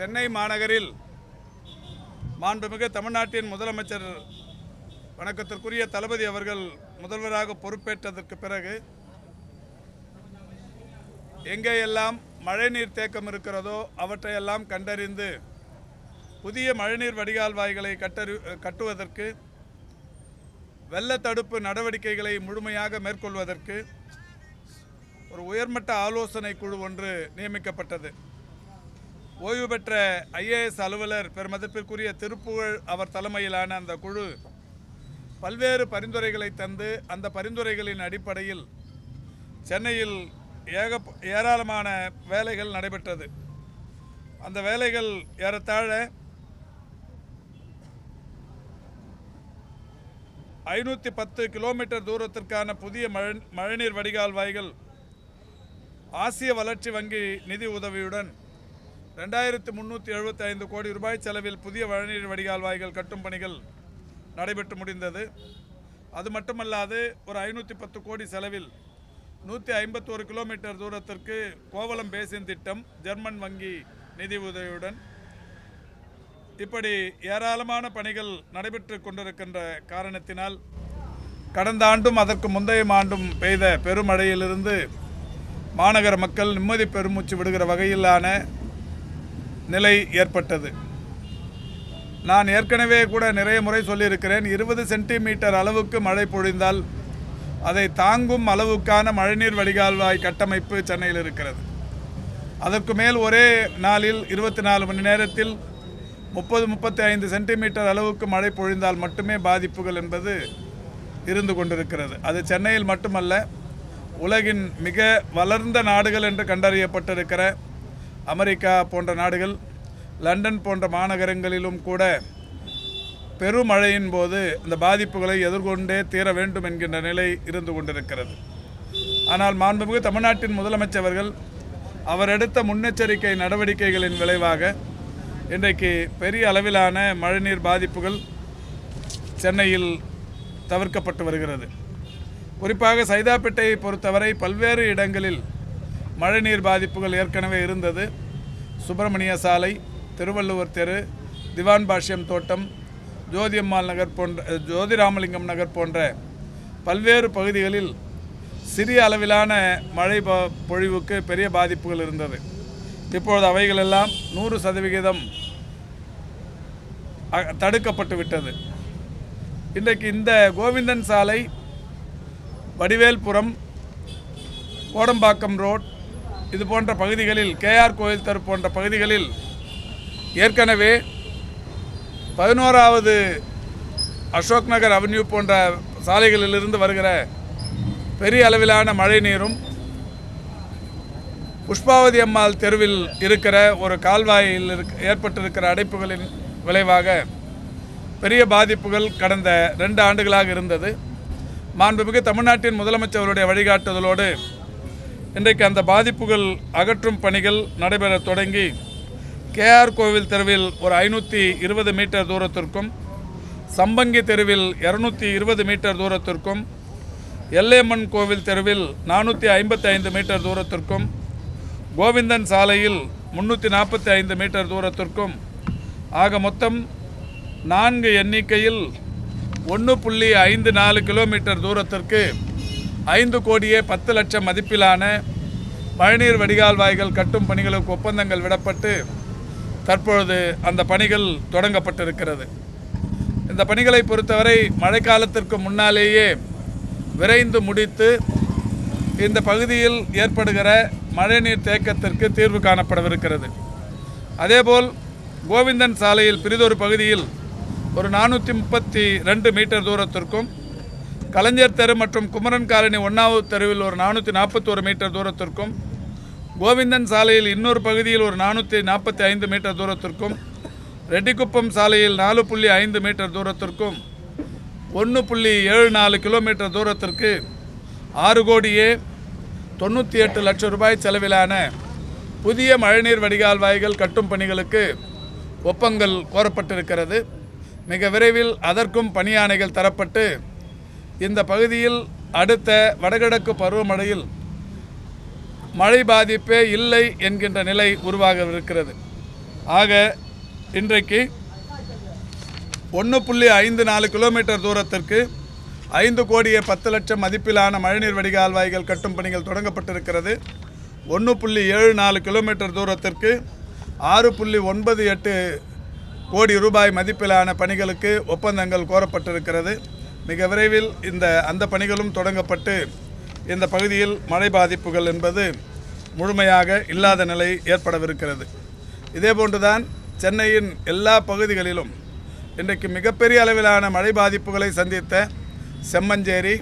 சென்னை மாநகரில் மாண்புமிகு தமிழ்நாட்டின் முதலமைச்சர் வணக்கத்திற்குரிய தளபதி அவர்கள் முதல்வராக பொறுப்பேற்றதற்கு பிறகு எங்கேயெல்லாம் மழைநீர் தேக்கம் இருக்கிறதோ அவற்றையெல்லாம் கண்டறிந்து புதிய மழைநீர் வடிகால் வாய்களை கட்டறி கட்டுவதற்கு வெள்ள தடுப்பு நடவடிக்கைகளை முழுமையாக மேற்கொள்வதற்கு ஒரு உயர்மட்ட ஆலோசனை குழு ஒன்று நியமிக்கப்பட்டது. ஓய்வு பெற்ற ஐஏஎஸ் அலுவலர் பெருமதிப்பிற்குரிய திருப்புகழ் அவர் தலைமையிலான அந்த குழு பல்வேறு பரிந்துரைகளை தந்து அந்த பரிந்துரைகளின் அடிப்படையில் சென்னையில் ஏக ஏராளமான வேலைகள் நடைபெற்றது. அந்த வேலைகள் ஏறத்தாழ ஐநூற்றி பத்து கிலோமீட்டர் தூரத்திற்கான புதிய மழை மழைநீர் வடிகால் வாய்கள் ஆசிய வளர்ச்சி வங்கி நிதி உதவியுடன் ரெண்டாயிரத்து முந்நூற்றி எழுபத்தி ஐந்து கோடி ரூபாய் செலவில் புதிய வழிநீர் வடிகால் வாய்கள் கட்டும் பணிகள் நடைபெற்று முடிந்தது. அது மட்டுமல்லாது ஒரு ஐநூற்றி பத்து கோடி செலவில் நூற்றி ஐம்பத்தோரு கிலோமீட்டர் தூரத்திற்கு கோவளம் பேசின் திட்டம் ஜெர்மன் வங்கி நிதி உதவியுடன் இப்படி ஏராளமான பணிகள் நடைபெற்று கொண்டிருக்கின்ற காரணத்தினால் கடந்த ஆண்டும் அதற்கு முந்தைய ஆண்டும் பெய்த பெருமழையிலிருந்து மாநகர மக்கள் நிம்மதி பெருமூச்சு விடுகிற வகையிலான நிலை ஏற்பட்டது. நான் ஏற்கனவே கூட நிறைய முறை சொல்லியிருக்கிறேன் இருபது சென்டிமீட்டர் அளவுக்கு மழை பொழிந்தால் அதை தாங்கும் அளவுக்கான மழைநீர் வடிகால்வாய் கட்டமைப்பு சென்னையில் இருக்கிறது. அதற்கு மேல் ஒரே நாளில் இருபத்தி நாலு மணி நேரத்தில் முப்பது முப்பத்தி ஐந்து சென்டிமீட்டர் அளவுக்கு மழை பொழிந்தால் மட்டுமே பாதிப்புகள் என்பது இருந்து கொண்டிருக்கிறது. அது சென்னையில் மட்டுமல்ல உலகின் மிக வளர்ந்த நாடுகள் என்று கண்டறியப்பட்டிருக்கிற அமெரிக்கா போன்ற நாடுகள் லண்டன் போன்ற மாநகரங்களிலும் கூட பெருமழையின் போது அந்த பாதிப்புகளை எதிர்கொண்டே தீர வேண்டும் என்கின்ற நிலை இருந்து கொண்டிருக்கிறது. ஆனால் மாண்புமிகு தமிழ்நாட்டின் முதலமைச்சர்கள் அவர் எடுத்த முன்னெச்சரிக்கை நடவடிக்கைகளின் விளைவாக இன்றைக்கு பெரிய அளவிலான மழைநீர் பாதிப்புகள் சென்னையில் தவிர்க்கப்பட்டு வருகிறது. குறிப்பாக சைதாப்பேட்டையை பொறுத்தவரை பல்வேறு இடங்களில் மழைநீர் பாதிப்புகள் ஏற்கனவே இருந்தது. சுப்பிரமணிய சாலை திருவள்ளுவர் தெரு திவான் பாஷ்யம் தோட்டம் ஜோதியம்மாள் நகர் போன்ற ஜோதிராமலிங்கம் நகர் போன்ற பல்வேறு பகுதிகளில் சிறிய அளவிலான மழை ப- பொழிவுக்கு பெரிய பாதிப்புகள் இருந்தது. இப்பொழுது அவைகளெல்லாம் நூறு சதவிகிதம் தடுக்கப்பட்டு விட்டது. இன்றைக்கு இந்த கோவிந்தன் சாலை வடிவேல்புரம் கோடம்பாக்கம் ரோட் இது போன்ற பகுதிகளில் கேஆர் கோயில் தெரு போன்ற பகுதிகளில் ஏற்கனவே பதினோராவது அசோக் நகர் அவென்யூ போன்ற சாலைகளிலிருந்து வருகிற பெரிய அளவிலான மழை நீரும் புஷ்பாவதி அம்மாள் தெருவில் இருக்கிற ஒரு கால்வாயில் இருக்க ஏற்பட்டிருக்கிற அடைப்புகளின் விளைவாக பெரிய பாதிப்புகள் கடந்த ரெண்டு ஆண்டுகளாக இருந்தது. மாண்புமிகு தமிழ்நாட்டின் முதலமைச்சருடைய வழிகாட்டுதலோடு இன்றைக்கு அந்த பாதிப்புகள் அகற்றும் பணிகள் நடைபெற தொடங்கி கேஆர் கோவில் தெருவில் ஒரு ஐநூற்றி இருபது மீட்டர் தூரத்திற்கும் சம்பங்கி தெருவில் இரநூத்தி இருபது மீட்டர் தூரத்திற்கும் எல்லேமன் கோவில் தெருவில் நானூற்றி ஐம்பத்தி ஐந்து மீட்டர் தூரத்திற்கும் கோவிந்தன் சாலையில் முன்னூற்றி நாற்பத்தி ஐந்து மீட்டர் தூரத்திற்கும் ஆக மொத்தம் நான்கு எண்ணிக்கையில் ஒன்று புள்ளி ஐந்து நாலு கிலோமீட்டர் தூரத்திற்கு ஐந்து கோடியே பத்து லட்சம் மதிப்பிலான மழைநீர் வடிகால் வாய்கள் கட்டும் பணிகளுக்கு ஒப்பந்தங்கள் விடப்பட்டு தற்பொழுது அந்த பணிகள் தொடங்கப்பட்டிருக்கிறது. இந்த பணிகளை பொறுத்தவரை மழைக்காலத்திற்கு முன்னாலேயே விரைந்து முடித்து இந்த பகுதியில் ஏற்படுகிற மழைநீர் தேக்கத்திற்கு தீர்வு காணப்படவிருக்கிறது. அதேபோல் கோவிந்தன் சாலையில் பிரிதொரு பகுதியில் ஒரு நானூற்றி முப்பத்தி ரெண்டு மீட்டர் தூரத்திற்கும் கலைஞர் தெரு மற்றும் குமரன் காலனி ஒன்றாவது தெருவில் ஒரு நானூற்றி நாற்பத்தோரு மீட்டர் தூரத்திற்கும் கோவிந்தன் சாலையில் இன்னொரு பகுதியில் ஒரு நானூற்றி நாற்பத்தி ஐந்து மீட்டர் தூரத்திற்கும் ரெட்டிக்குப்பம் சாலையில் நாலு புள்ளி ஐந்து மீட்டர் தூரத்திற்கும் ஒன்று புள்ளி ஏழு நாலு கிலோமீட்டர் தூரத்திற்கு ஆறு கோடியே தொண்ணூற்றி எட்டு லட்சம் ரூபாய் செலவிலான புதிய மழைநீர் வடிகால் வாய்கள் கட்டும் பணிகளுக்கு ஒப்பங்கள் கோரப்பட்டிருக்கிறது. மிக விரைவில் அதற்கும் பணியாணைகள் தரப்பட்டு இந்த பகுதியில் அடுத்த வடகிழக்கு பருவமழையில் மழை பாதிப்பே இல்லை என்கின்ற நிலை உருவாகவிருக்கிறது. ஆக இன்றைக்கு ஒன்று புள்ளி ஐந்து நாலு கிலோமீட்டர் தூரத்திற்கு ஐந்து கோடியே பத்து லட்சம் மதிப்பிலான மழைநீர் வடிகால்வாய்கள் கட்டும் பணிகள் தொடங்கப்பட்டிருக்கிறது. ஒன்று புள்ளி ஏழு நாலு கிலோமீட்டர் தூரத்திற்கு ஆறு புள்ளி ஒன்பது எட்டு கோடி ரூபாய் மதிப்பிலான பணிகளுக்கு ஒப்பந்தங்கள் கோரப்பட்டிருக்கிறது. மிக விரைவில் இந்த அந்த பணிகளும் தொடங்கப்பட்டு இந்த பகுதியில் மழை பாதிப்புகள் என்பது முழுமையாக இல்லாத நிலை ஏற்படவிருக்கிறது. இதேபோன்றுதான் சென்னையின் எல்லா பகுதிகளிலும் இன்றைக்கு மிகப்பெரிய அளவிலான மழை பாதிப்புகளை சந்தித்த செம்மஞ்சேரி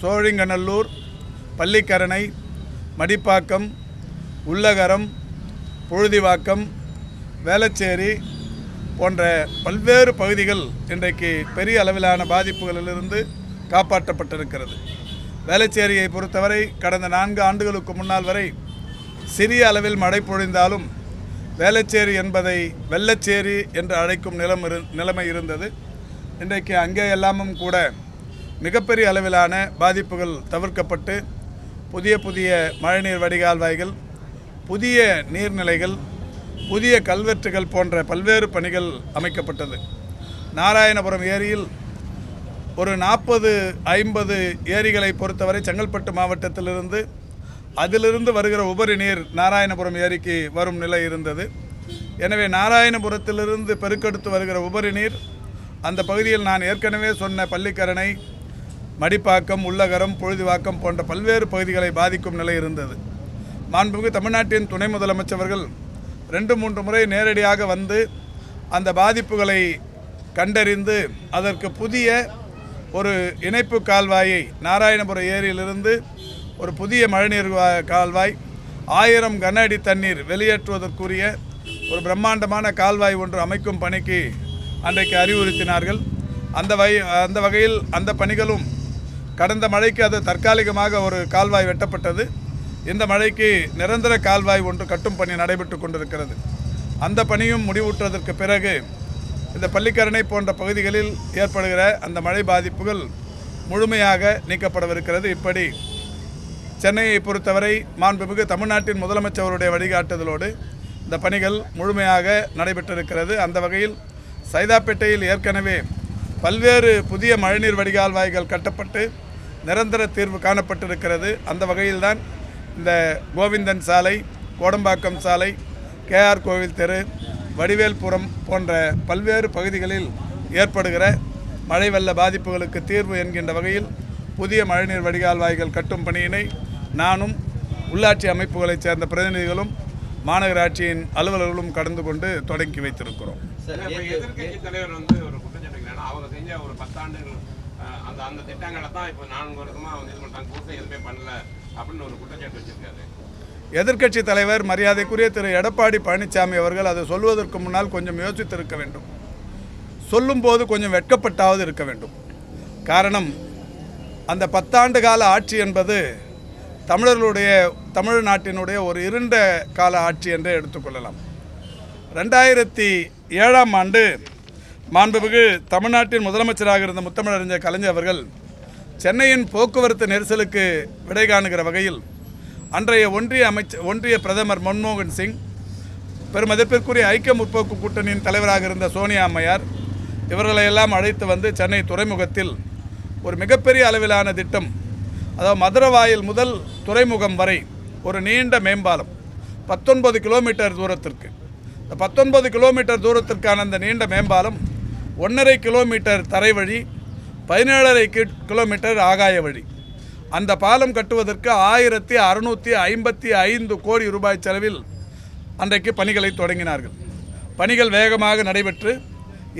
சோழிங்கநல்லூர் பள்ளிக்கரணை மடிப்பாக்கம் உள்ளகரம் புழுதிவாக்கம் வேளச்சேரி போன்ற பல்வேறு பகுதிகள் இன்றைக்கு பெரிய அளவிலான பாதிப்புகளிலிருந்து காப்பாற்றப்பட்டிருக்கிறது. வேளச்சேரியை பொறுத்தவரை கடந்த நான்கு ஆண்டுகளுக்கு முன்னால் வரை சிறிய அளவில் மழை பொழிந்தாலும் வேளச்சேரி என்பதை வெள்ளச்சேரி என்று அழைக்கும் நிலம் இரு நிலைமை இருந்தது. இன்றைக்கு அங்கே எல்லாமும் கூட மிகப்பெரிய அளவிலான பாதிப்புகள் தவிர்க்கப்பட்டு புதிய புதிய மழைநீர் வடிகால்வாய்கள் புதிய நீர்நிலைகள் புதிய கல்வெட்டுகள் போன்ற பல்வேறு பணிகள் அமைக்கப்பட்டது. நாராயணபுரம் ஏரியில் ஒரு நாற்பது ஐம்பது ஏரிகளை பொறுத்தவரை செங்கல்பட்டு மாவட்டத்திலிருந்து அதிலிருந்து வருகிற உபரி நீர் நாராயணபுரம் ஏரிக்கு வரும் நிலை இருந்தது. எனவே நாராயணபுரத்திலிருந்து பெருக்கெடுத்து வருகிற உபரி நீர் அந்த பகுதியில் நான் ஏற்கனவே சொன்ன பள்ளிக்கரணை மடிப்பாக்கம் உள்ளகரம் பொழுதுவாக்கம் போன்ற பல்வேறு பகுதிகளை பாதிக்கும் நிலை இருந்தது. மாண்புமிகு தமிழ்நாட்டின் துணை முதலமைச்சர்கள் ரெண்டு மூன்று முறை நேரடியாக வந்து அந்த பாதிப்புகளை கண்டறிந்து அதற்கு புதிய ஒரு இணைப்பு கால்வாயை நாராயணபுரம் ஏரியிலிருந்து ஒரு புதிய மழைநீர் வா- கால்வாய் ஆயிரம் கன அடி தண்ணீர் வெளியேற்றுவதற்குரிய ஒரு பிரம்மாண்டமான கால்வாய் ஒன்று அமைக்கும் பணிக்கு அன்றைக்கு அறிவுறுத்தினார்கள். அந்த வகை அந்த வகையில் அந்த பணிகளும் கடந்த மழைக்கு அது தற்காலிகமாக ஒரு கால்வாய் வெட்டப்பட்டது. இந்த மழைக்கு நிரந்தர கால்வாய் ஒன்று கட்டும் பணி நடைபெற்று கொண்டிருக்கிறது. அந்த பணியும் முடிவுற்றதற்கு பிறகு இந்த பள்ளிக்கரணை போன்ற பகுதிகளில் ஏற்படுகிற அந்த மழை பாதிப்புகள் முழுமையாக நீக்கப்படவிருக்கிறது. இப்படி சென்னையை பொறுத்தவரை மாண்புமிகு தமிழ்நாட்டின் முதலமைச்சருடைய வழிகாட்டுதலோடு இந்த பணிகள் முழுமையாக நடைபெற்றிருக்கிறது. அந்த வகையில் சைதாப்பேட்டையில் ஏற்கனவே பல்வேறு புதிய மழைநீர் வடிகால்வாய்கள் கட்டப்பட்டு நிரந்தர தீர்வு காணப்பட்டிருக்கிறது. அந்த வகையில்தான் இந்த கோவிந்தன் சாலை கோடம்பாக்கம் சாலை கேஆர் கோவில் தெரு வடிவேல்புரம் போன்ற பல்வேறு பகுதிகளில் ஏற்படுகிற மழை வெள்ள பாதிப்புகளுக்கு தீர்வு என்கின்ற வகையில் புதிய மழைநீர் வடிகால்வாய்கள் கட்டும் பணியினை நானும் உள்ளாட்சி அமைப்புகளைச் சேர்ந்த பிரதிநிதிகளும் மாநகராட்சியின் அலுவலர்களும் கடந்து கொண்டு தொடங்கி வைத்திருக்கிறோம். இப்ப எதிர்க்கட்சி தலைவர் வந்து ஒரு குற்றச்சாட்டு வைக்கிறாங்கன்னா, அவங்க செஞ்ச ஒரு பத்தாண்டுகள் அஹ், அந்த அந்த திட்டங்களை தான் இப்போ நான்கு வருஷமா வந்து இது பண்ணிட்டாங்க புதுசாக எதுவுமே பண்ணல. அப்படின்னு ஒரு குற்றச்சாட்டு வச்சிருக்காரு. எதிர்க்கட்சி தலைவர் மரியாதைக்குரிய திரு. எடப்பாடி பழனிசாமி அவர்கள் அதை சொல்வதற்கு முன்னால் கொஞ்சம் யோசித்திருக்க வேண்டும். சொல்லும்போது கொஞ்சம் வெட்கப்பட்டாவது இருக்க வேண்டும். காரணம் அந்த பத்தாண்டு கால ஆட்சி என்பது தமிழர்களுடைய தமிழ்நாட்டினுடைய ஒரு இருண்ட கால ஆட்சி என்றே எடுத்துக்கொள்ளலாம். ரெண்டாயிரத்தி ஏழாம் ஆண்டு மாண்புமிகு தமிழ்நாட்டின் முதலமைச்சராக இருந்த முத்தமிழறிஞர் கலைஞர் அவர்கள் சென்னையின் போக்குவரத்து நெரிசலுக்கு விடை காணுகிற வகையில் அன்றைய ஒன்றிய அமைச்சர் ஒன்றிய பிரதமர் மன்மோகன் சிங் பெருமதிப்பிற்குரிய ஐக்கிய முற்போக்கு கூட்டணியின் தலைவராக இருந்த சோனியா அம்மையார் இவர்களையெல்லாம் அழைத்து வந்து சென்னை துறைமுகத்தில் ஒரு மிகப்பெரிய அளவிலான திட்டம் அதாவது மதுரவாயில் முதல் துறைமுகம் வரை ஒரு நீண்ட மேம்பாலம் பத்தொன்பது கிலோமீட்டர் தூரத்திற்கு. இந்த பத்தொன்பது கிலோமீட்டர் தூரத்திற்கான அந்த நீண்ட மேம்பாலம் ஒன்றரை கிலோமீட்டர் தரைவழி பதினேழரை கிலோமீட்டர் ஆகாய வழி. அந்த பாலம் கட்டுவதற்கு ஆயிரத்தி அறுநூற்றி ஐம்பத்தி ஐந்து கோடி ரூபாய் செலவில் அன்றைக்கு பணிகளை தொடங்கினார்கள். பணிகள் வேகமாக நடைபெற்று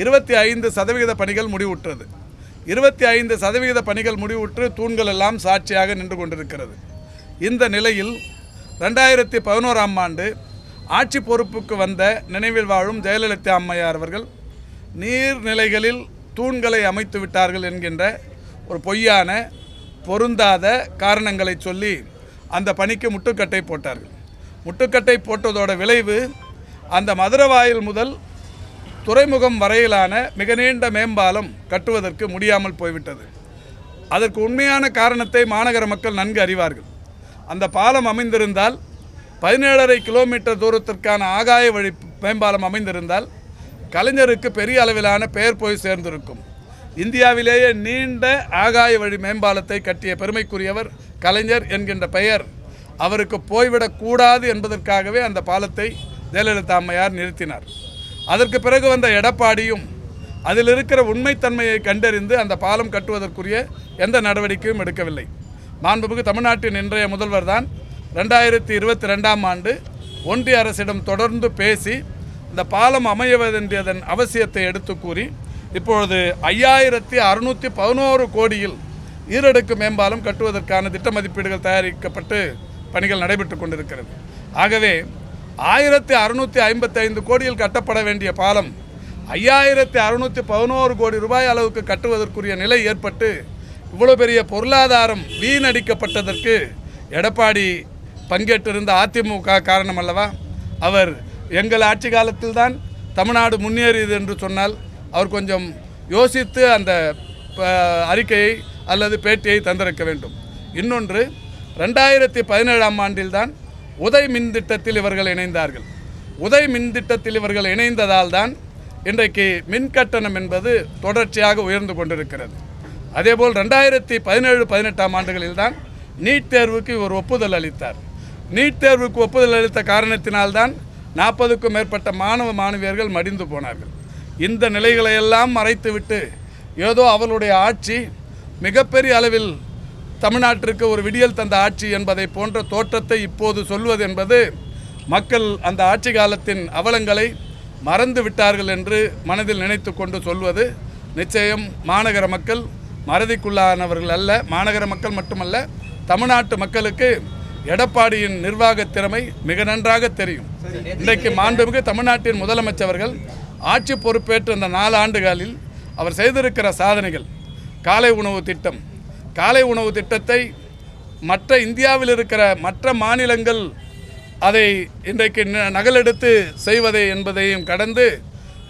இருபத்தி ஐந்து சதவிகித பணிகள் முடிவுற்றது. இருபத்தி ஐந்து சதவிகித பணிகள் முடிவுற்று தூண்கள் எல்லாம் சாட்சியாக நின்று கொண்டிருக்கிறது. இந்த நிலையில் ரெண்டாயிரத்தி பதினோராம் ஆண்டு ஆட்சி பொறுப்புக்கு வந்த நினைவில் வாழும் ஜெயலலிதா அம்மையார் அவர்கள் நீர்நிலைகளில் தூண்களை அமைத்து விட்டார்கள் என்கின்ற ஒரு பொய்யான பொருந்தாத காரணங்களை சொல்லி அந்த பணிக்கு முட்டுக்கட்டை போட்டார்கள். முட்டுக்கட்டை போட்டதோட விளைவு அந்த மதுரவாயில் முதல் துறைமுகம் வரையிலான மிக நீண்ட மேம்பாலம் கட்டுவதற்கு முடியாமல் போய்விட்டது. அதற்கு உண்மையான காரணத்தை மாநகர மக்கள் நன்கு அறிவார்கள். அந்த பாலம் அமைந்திருந்தால் பதினேழரை கிலோமீட்டர் தூரத்திற்கான ஆகாய வழி மேம்பாலம் அமைந்திருந்தால் கலைஞருக்கு பெரிய அளவிலான பெயர் போய் சேர்ந்திருக்கும். இந்தியாவிலேயே நீண்ட ஆகாய வழி மேம்பாலத்தை கட்டிய பெருமைக்குரியவர் கலைஞர் என்கின்ற பெயர். அவருக்கு போய்விடக்கூடாது என்பதற்காகவே அந்த பாலத்தை ஜெயலலிதா அம்மையார் நிறுத்தினார். அதற்கு பிறகு வந்த எடப்பாடியும் அதில் இருக்கிற உண்மைத்தன்மையை கண்டறிந்து அந்த பாலம் கட்டுவதற்குரிய எந்த நடவடிக்கையும் எடுக்கவில்லை. மாண்புமிகு தமிழ்நாட்டின் இன்றைய முதல்வர் தான் ரெண்டாயிரத்தி இருபத்தி ரெண்டாம் ஆண்டு ஒன்றிய அரசிடம் தொடர்ந்து பேசி இந்த பாலம் அமைய வேண்டியதன் அவசியத்தை எடுத்து கூறி இப்பொழுது ஐயாயிரத்தி அறுநூற்றி பதினோரு கோடியில் ஈரடுக்கு மேம்பாலம் கட்டுவதற்கான திட்ட மதிப்பீடுகள் தயாரிக்கப்பட்டு பணிகள் நடைபெற்று கொண்டிருக்கிறது. ஆகவே ஆயிரத்தி அறுநூற்றி ஐம்பத்தைந்து கோடியில் கட்டப்பட வேண்டிய பாலம் ஐயாயிரத்தி அறுநூற்றி பதினோரு கோடி ரூபாய் அளவுக்கு கட்டுவதற்குரிய நிலை ஏற்பட்டு இவ்வளோ பெரிய பொருளாதாரம் வீணடிக்கப்பட்டதற்கு எடப்பாடி பங்கேற்றிருந்த அதிமுக காரணம் அல்லவா அவர் எங்கள் ஆட்சி காலத்தில் தான் தமிழ்நாடு முன்னேறியது என்று சொன்னால் அவர் கொஞ்சம் யோசித்து அந்த அறிக்கையை அல்லது பேட்டியை தந்திருக்க வேண்டும். இன்னொன்று ரெண்டாயிரத்தி பதினேழாம் ஆண்டில்தான் உதய் மின் திட்டத்தில் இவர்கள் இணைந்தார்கள். உதய் மின் திட்டத்தில் இவர்கள் இணைந்ததால் தான் இன்றைக்கு மின் கட்டணம் என்பது தொடர்ச்சியாக உயர்ந்து கொண்டிருக்கிறது. அதேபோல் ரெண்டாயிரத்தி பதினேழு பதினெட்டாம் ஆண்டுகளில் தான் நீட் தேர்வுக்கு இவர் ஒப்புதல் அளித்தார். நீட் தேர்வுக்கு ஒப்புதல் அளித்த காரணத்தினால்தான் நாற்பதுக்கும் மேற்பட்ட மாணவ மாணவியர்கள் மடிந்து போனார்கள். இந்த நிலைகளையெல்லாம் மறைத்துவிட்டு ஏதோ அவர்களுடைய ஆட்சி மிகப்பெரிய அளவில் தமிழ்நாட்டிற்கு ஒரு விடியல் தந்த ஆட்சி என்பதை போன்ற தோற்றத்தை இப்போது சொல்வது என்பது மக்கள் அந்த ஆட்சி காலத்தின் அவலங்களை மறந்து விட்டார்கள் என்று மனதில் நினைத்து கொண்டு சொல்வது நிச்சயம் மாநகர மக்கள் மறதிக்குள்ளானவர்கள் அல்ல. மாநகர மக்கள் மட்டுமல்ல தமிழ்நாட்டு மக்களுக்கு எடப்பாடியின் நிர்வாக திறமை மிக நன்றாக தெரியும். இன்றைக்கு மாண்புமிகு தமிழ்நாட்டின் முதலமைச்சர்கள் ஆட்சி பொறுப்பேற்று இந்த நாலு ஆண்டுகளில் அவர் செய்திருக்கிற சாதனைகள் காலை உணவு திட்டம். காலை உணவு திட்டத்தை மற்ற இந்தியாவில் இருக்கிற மற்ற மாநிலங்கள் அதை இன்றைக்கு ந- நகலெடுத்து செய்வதை என்பதையும் கடந்து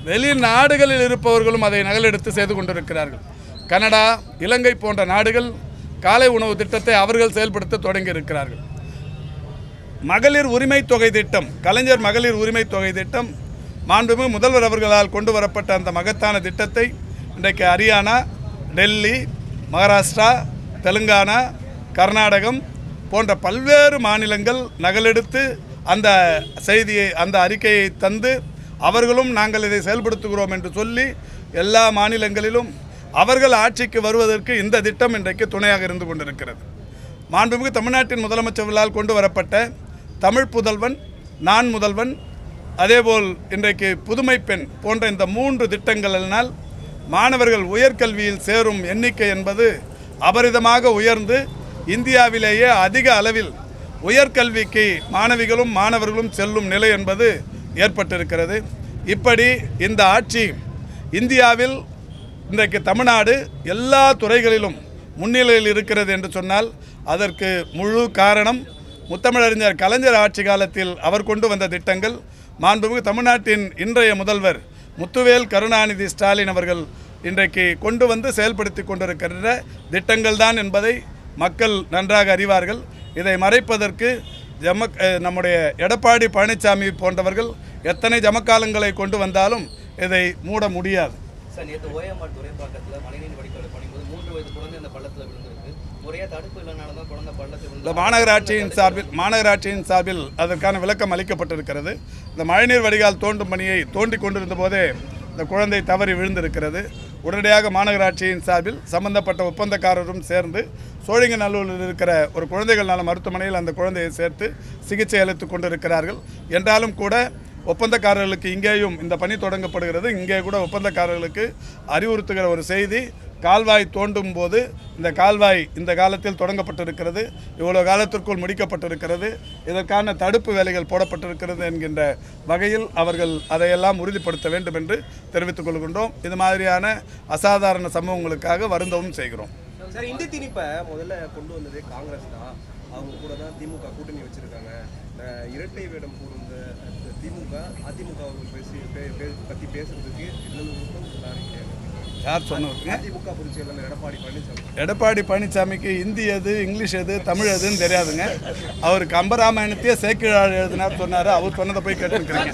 வெளிநாடுகளில் இருப்பவர்களும் அதை நகலெடுத்து செய்து கொண்டிருக்கிறார்கள். கனடா இலங்கை போன்ற நாடுகள் காலை உணவு திட்டத்தை அவர்கள் செயல்படுத்த தொடங்கி இருக்கிறார்கள் மகளிர் உரிமை தொகை திட்டம் கலைஞர் மகளிர் உரிமை தொகை திட்டம் மாண்புமிகு முதல்வர் அவர்களால் கொண்டு வரப்பட்ட அந்த மகத்தான திட்டத்தை இன்றைக்கு ஹரியானா டெல்லி மகாராஷ்டிரா தெலுங்கானா கர்நாடகம் போன்ற பல்வேறு மாநிலங்கள் நகலெடுத்து அந்த செய்தியை அந்த அறிக்கையை தந்து அவர்களும் நாங்கள் இதை செயல்படுத்துகிறோம் என்று சொல்லி எல்லா மாநிலங்களிலும் அவர்கள் ஆட்சிக்கு வருவதற்கு இந்த திட்டம் இன்றைக்கு துணையாக இருந்து கொண்டிருக்கிறது. மாண்புமிகு தமிழ்நாட்டின் முதலமைச்சர்களால் கொண்டு வரப்பட்ட தமிழ் புதல்வன் நான் முதல்வன் அதேபோல் இன்றைக்கு புதுமை பெண் போன்ற இந்த மூன்று திட்டங்களினால் மாணவர்கள் உயர்கல்வியில் சேரும் எண்ணிக்கை என்பது அபரிதமாக உயர்ந்து இந்தியாவிலேயே அதிக அளவில் உயர்கல்விக்கு மாணவிகளும் மாணவர்களும் செல்லும் நிலை என்பது ஏற்பட்டிருக்கிறது. இப்படி இந்த ஆட்சி இந்தியாவில் இன்றைக்கு தமிழ்நாடு எல்லா துறைகளிலும் முன்னிலையில் இருக்கிறது என்று சொன்னால் அதற்கு முழு காரணம் முத்தமிழறிஞர் கலைஞர் ஆட்சி காலத்தில் அவர் கொண்டு வந்த திட்டங்கள் மாண்புமிகு தமிழ்நாட்டின் இன்றைய முதல்வர் முத்துவேல் கருணாநிதி ஸ்டாலின் அவர்கள் இன்றைக்கு கொண்டு வந்து செயல்படுத்தி கொண்டிருக்கின்ற திட்டங்கள் தான் என்பதை மக்கள் நன்றாக அறிவார்கள். இதை மறைப்பதற்கு ஜம நம்முடைய எடப்பாடி பழனிசாமி போன்றவர்கள் எத்தனை ஜமக்காலங்களை கொண்டு வந்தாலும் இதை மூட முடியாது. சார் நேற்று ஓயம்மாள் துறைப்பாக்கத்தில் மழைநீர் வடிகால் பணிபோது மூன்று வயது குழந்தை அந்த பள்ளத்தில் விழுந்து இந்த மாநகராட்சியின் சார்பில் மாநகராட்சியின் சார்பில் அதற்கான விளக்கம் அளிக்கப்பட்டிருக்கிறது. இந்த மழைநீர் வடிகால் தோண்டும் பணியை தோண்டி கொண்டிருந்த போதே இந்த குழந்தை தவறி விழுந்திருக்கிறது. உடனடியாக மாநகராட்சியின் சார்பில் சம்பந்தப்பட்ட ஒப்பந்தக்காரரும் சேர்ந்து சோழிங்கநல்லூரில் இருக்கிற ஒரு குழந்தைகள் நல மருத்துவமனையில் அந்த குழந்தையை சேர்த்து சிகிச்சை அளித்து கொண்டிருக்கிறார்கள். என்றாலும் கூட ஒப்பந்தக்காரர்களுக்கு இங்கேயும் இந்த பணி தொடங்கப்படுகிறது. இங்கே கூட ஒப்பந்தக்காரர்களுக்கு அறிவுறுத்துகிற ஒரு செய்தி கால்வாய் தோண்டும் போது இந்த கால்வாய் இந்த காலத்தில் தொடங்கப்பட்டிருக்கிறது இவ்வளோ காலத்திற்குள் முடிக்கப்பட்டிருக்கிறது இதற்கான தடுப்பு வேலைகள் போடப்பட்டிருக்கிறது என்கின்ற வகையில் அவர்கள் அதையெல்லாம் உறுதிப்படுத்த வேண்டும் என்று தெரிவித்துக் கொள்கின்றோம். இது மாதிரியான அசாதாரண சம்பவங்களுக்காக வருந்தவும் செய்கிறோம். சார் இந்தி திணிப்பை முதல்ல கொண்டு வந்ததே காங்கிரஸ் தான். அவங்க கூட தான் திமுக கூட்டணி வச்சிருக்காங்க. இரட்டை வேடம் கூர்ந்த திமுக அதிமுக அவங்க பேசி பே- பே- பத்தி பேசுறதுக்கு இன்னும் யார் பழனிசாமி. எடப்பாடி பழனிசாமிக்கு ஹிந்தி எது இங்கிலீஷ் எது தமிழ் எதுன்னு தெரியாதுங்க. அவர் கம்பராமாயணத்தையே சேக்கிழார் எழுதினார் சொன்னார். அவர் சொன்னதை போய் கேட்டுருக்கிறீங்க